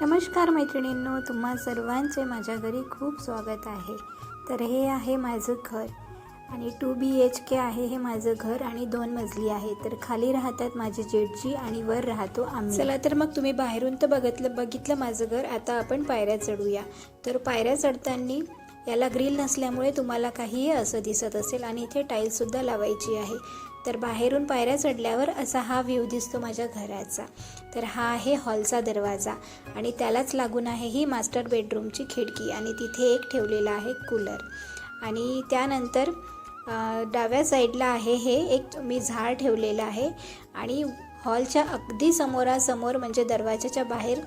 नमस्कार मैत्रिणींनो तुम्हा सर्वांचे माझ्या घरी खूप स्वागत आहे. तर हे आहे माझं घर आणि टू बी एच के आहे हे माझं घर आणि दोन मजली आहे. तर खाली राहतात माझे जेठजी आणि वर राहतो आम्ही. चला तर मग तुम्ही बाहेरून तर बघितलं बघितलं माझं घर आता आपण पायऱ्या चढूया. तर पायऱ्या चढताना याला ग्रिल नसल्यामुळे तुम्हाला काहीही असं दिसत असेल आणि इथे टाईलसुद्धा लावायची आहे. तर बाहेरून पायऱ्या चढल्यावर असा हा व्ह्यू दिसतो माझ्या घराचा. तर हा आहे हॉलचा दरवाजा आणि त्यालाच लागून आहे ही मास्टर बेडरूमची खिडकी आणि तिथे एक ठेवलेला आहे कूलर. आणि त्यानंतर डाव्या साईडला आहे हे एक मी झाड ठेवलेलं आहे आणि हॉलच्या अगदी समोरासमोर म्हणजे दरवाजाच्या बाहेर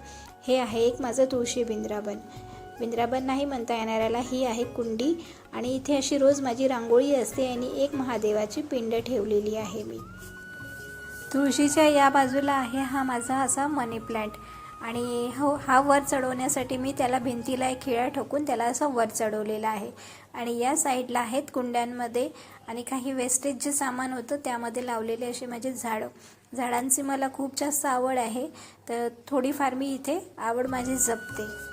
हे आहे एक माझं तुळशी बिंद्राबन विंद्राबन नाही म्हणता येणाऱ्याला ही आहे कुंडी. आणि इथे अशी रोज माझी रांगोळी असते आणि एक महादेवाची पिंड ठेवलेली आहे मी. तुळशीच्या या बाजूला आहे हा माझा असा मनी प्लांट आणि हो हा वर चढवण्यासाठी मी त्याला भिंतीला एक खिळा ठोकून त्याला असं वर चढवलेला आहे. आणि या साईडला आहेत कुंड्यांमध्ये आणि काही वेस्टेज जे सामान होतं त्यामध्ये लावलेले असे माझे झाडं. झाडांची मला खूप जास्त आवड आहे. तर थोडीफार मी इथे आवड माझी जपते.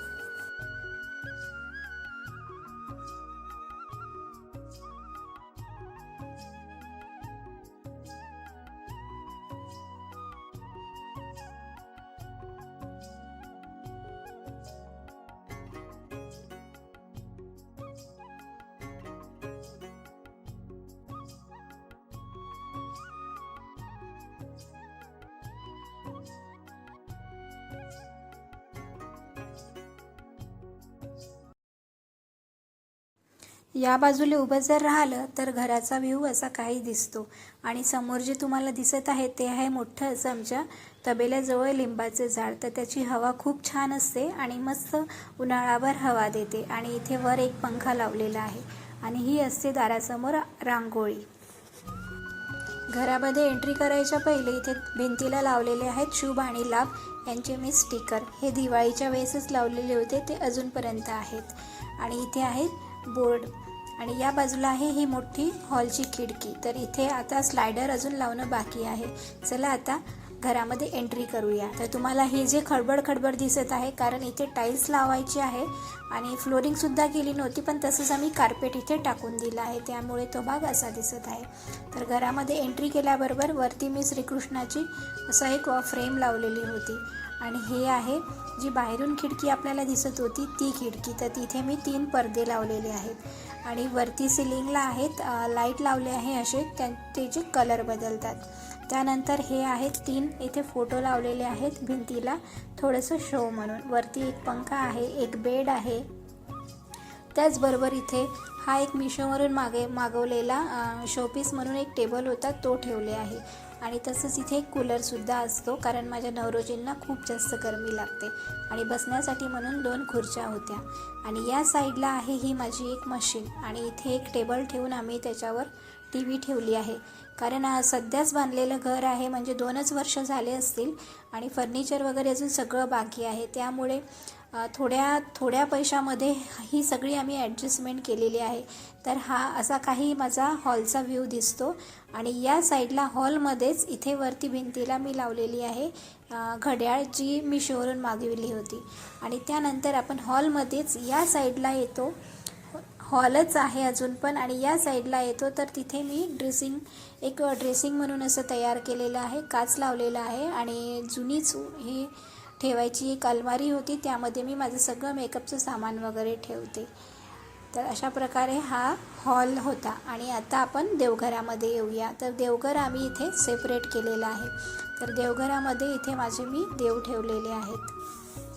या बाजूला उभं जर राहिलं तर घराचा व्ह्यू असा काही दिसतो. आणि समोर जे तुम्हाला दिसत आहे ते आहे मोठं असं आमच्या तबेल्याजवळ लिंबाचं झाड. तर त्याची हवा खूप छान असते आणि मस्त उन्हाळाभर हवा देते. आणि इथे वर एक पंखा लावलेला आहे. आणि ही असते दारासमोर रांगोळी. घरामध्ये एंट्री करायच्या पहिले इथे भिंतीला लावलेले आहेत शुभ आणि लाभ. यांचे मी स्टिकर हे दिवाळीच्या वेळेसच लावलेले होते. ते अजूनपर्यंत आहेत. आणि इथे आहेत बोर्ड. आणि या बाजूला आहे ही मोठी हॉलची खिडकी. तर इथे आता स्लायडर अजून लावणं बाकी आहे. चला आता घरामध्ये एंट्री करूया. तर तुम्हाला हे जे खडबड खडबड दिसत आहे कारण इथे टाईल्स लावायचे आहे आणि फ्लोरिंगसुद्धा केली नव्हती पण तसंच आम्ही कार्पेट इथे टाकून दिला आहे. त्यामुळे तो भाग असा दिसत आहे. तर घरामध्ये एंट्री केल्याबरोबर वरती मी श्रीकृष्णाची असं एक फ्रेम लावलेली होती. आणि हे आहे जी बाहेरून खिडकी आपल्याला दिसत होती ती खिडकी. तर तिथे मी तीन पडदे लावलेले आहेत. आणि वरती सिलिंगला आहेत लाइट लावले आहे असे त्या त्याचे कलर बदलतात. त्यानंतर हे आहेत तीन. इथे फोटो लावलेले आहेत भिंतीला. थोडंसं शो म्हणून. वरती एक पंखा आहे एक बेड आहे. त्याचबरोबर इथे हा एक मिशोवरून मागे मागवलेला शोपीस म्हणून एक टेबल होता तो ठेवले आहे. आणि तसंच इथे एक कूलरसुद्धा असतो कारण माझ्या नवरोजींना खूप जास्त गरमी लागते. आणि बसण्यासाठी म्हणून दोन खुर्च्या होत्या. आणि या साईडला आहे ही माझी एक मशीन आणि इथे एक टेबल ठेवून आम्ही त्याच्यावर टी व्ही ठेवली आहे. कारण सध्याच बांधलेलं घर आहे म्हणजे दोनच वर्ष झाले असतील आणि फर्निचर वगैरे अजून सगळं बाकी आहे. त्यामुळे थोड्या थोड्या पैशामध्ये ही सगळी आम्ही ॲडजस्टमेंट केलेली आहे. तर हा असा काही माझा हॉलचा व्ह्यू दिसतो आणि या साईडला हॉलमध्येच इथे वरती भिंतीला मी लावलेली आहे. घड्याळ जी मी शोरून मागविली होती. आणि त्यानंतर आपण हॉलमध्येच या साईडला येतो. हॉलच आहे अजून पण आणि या साईडला येतो तर तिथे मी ड्रेसिंग एक ड्रेसिंग म्हणून असं तयार केलेलं आहे काच लावलेला आहे आणि जुनीच ही ठेवायची एक अलमारी होती त्यामध्ये मी माझं सगळं मेकअपचं सामान वगैरे ठेवते. तर अशा प्रकारे हा हॉल होता आणि आता आपण देवघरामध्ये येऊया. तर देवघर आम्ही इथे सेपरेट केलेलं आहे. तर देवघरामध्ये इथे माझे मी देव ठेवलेले आहेत.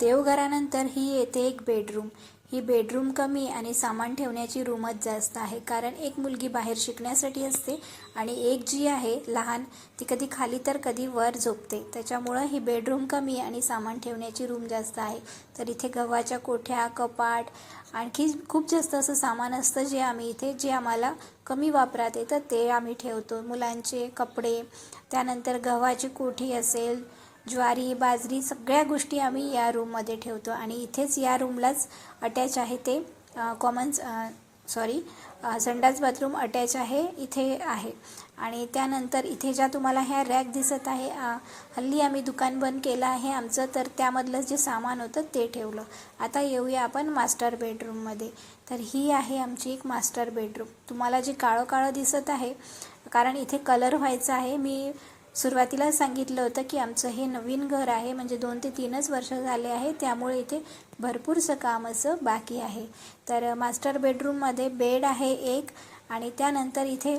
देवघरानंतर ही येते एक बेडरूम ही बेडरूम कमी आणि सामान ठेवण्याची रूमच जास्त आहे. कारण एक मुलगी बाहेर शिकण्यासाठी असते आणि एक जी आहे लहान ती कधी खाली तर कधी वर झोपते. त्याच्यामुळं ही बेडरूम कमी आणि सामान ठेवण्याची रूम जास्त आहे. तर इथे गव्हाच्या कोठ्या कपाट आणखी खूप जास्त असं सामान असतं जे आम्ही इथे जे आम्हाला कमी वापरात येतं ते आम्ही ठेवतो. मुलांचे कपडे त्यानंतर गव्हाची कोठी असेल ज्वारी बाजरी सगळ्या गोष्टी आम्ही या रूममध्ये ठेवतो आणि इथेच या रूमलाच अटॅच आहे ते कॉमन सॉरी संडास बाथरूम अटॅच आहे इथे आहे. आणि त्यानंतर इथे ज्या तुम्हाला ह्या रॅक दिसत आहे हल्ली आम्ही दुकान बंद केलं आहे आमचं तर त्यामधलं जे सामान होतं ते ठेवलं. आता येऊया आपण मास्टर बेडरूममध्ये तर ही आहे आमची एक मास्टर बेडरूम तुम्हाला जे काळं काळं दिसत आहे कारण इथे कलर व्हायचा आहे मी सुरुवातीला सांगितलं होतं की आमचं हे नवीन घर आहे म्हणजे दोन ते तीनच वर्ष झाले आहे त्यामुळे इथे भरपूरसं काम असं बाकी आहे. तर मास्टर बेडरूममध्ये बेड आहे एक आणि त्यानंतर इथे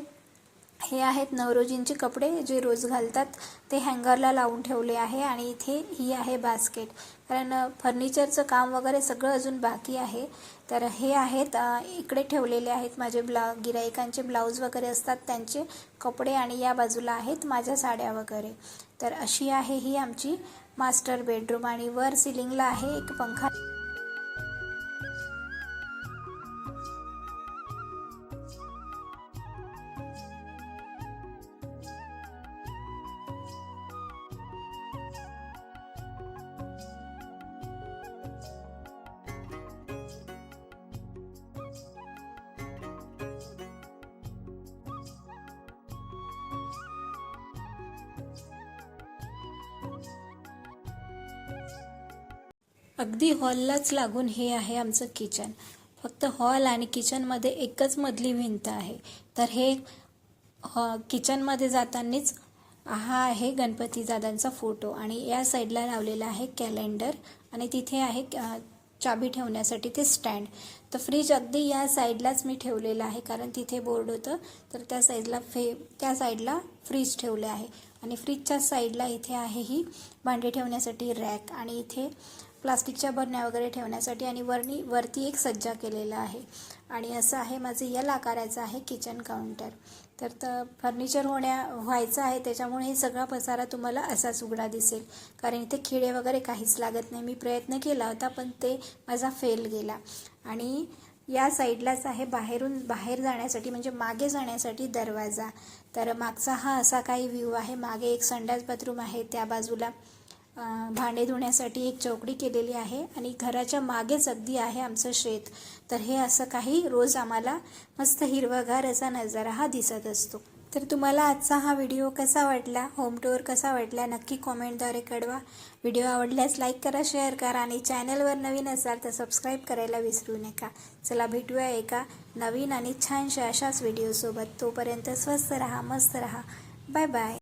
हे आहेत नवरोजींचे कपडे जे रोज घालतात. ते हँगरला लावून ठेवले आहे आणि इथे ही आहे बास्केट. कारण फर्निचरचं काम वगैरे सगळं अजून बाकी आहे. तर हे आहेत इकडे ठेवलेले आहेत माझे ब्ला गिराईकांचे ब्लाऊज वगैरे असतात त्यांचे कपडे आणि या बाजूला आहेत माझ्या साड्या वगैरे. तर अशी आहे ही आमची मास्टर बेडरूम आणि वर सिलिंगला आहे एक पंखा. अगदी हॉललाच लागून हे आहे आमचं किचन. फक्त हॉल आणि किचनमध्ये एकच मधली भिंत आहे. तर हे हॉ किचनमध्ये जातानीच हा आहे गणपती दादांचा फोटो आणि या साईडला लावलेला आहे कॅलेंडर आणि तिथे आहे चाबी ठेवण्यासाठी ते स्टँड. तर फ्रीज अगदी या साईडलाच मी ठेवलेला आहे कारण तिथे बोर्ड होतं. तर त्या साईडला फे त्या साईडला फ्रीज ठेवले आहे. आणि फ्रीजच्या साईडला इथे आहे ही भांडे ठेवण्यासाठी रॅक आणि इथे प्लास्टिकच्या बरण्या वगैरे ठेवण्यासाठी आणि वरणी वरती एक सज्जा केलेला आहे. आणि असं आहे माझं यल आकाराचं आहे किचन काउंटर तर तर फर्निचर होण्या व्हायचं आहे त्याच्यामुळे हे सगळा पसारा तुम्हाला असाच उघडा दिसेल. कारण इथे खिळे वगैरे काहीच लागत नाही. मी प्रयत्न केला होता पण ते माझा फेल गेला. आणि या साईडलाच आहे बाहेरून बाहेर जाण्यासाठी म्हणजे मागे जाण्यासाठी दरवाजा. तर मागचा हा असा काही व्ह्यू आहे. मागे एक संडास बाथरूम आहे त्या बाजूला. भांडे धुण्यासाठी एक चौकडी केलेली आहे आणि घराच्या मागेच अगदी आहे आमचं शेत. तर हे असं काही रोज आम्हाला मस्त हिरवागार असा नजारा हा दिसत असतो. तर तुम्हाला आजचा हा व्हिडिओ कसा वाटला होम टूर कसा वाटला नक्की कॉमेंटद्वारे कळवा. व्हिडिओ आवडल्यास लाईक करा शेअर करा आणि चॅनलवर नवीन असाल तर सबस्क्राईब करायला विसरू नका. चला भेटूया एका नवीन आणि छानशा अशाच व्हिडिओसोबत तोपर्यंत स्वस्त रहा मस्त रहा. Bye bye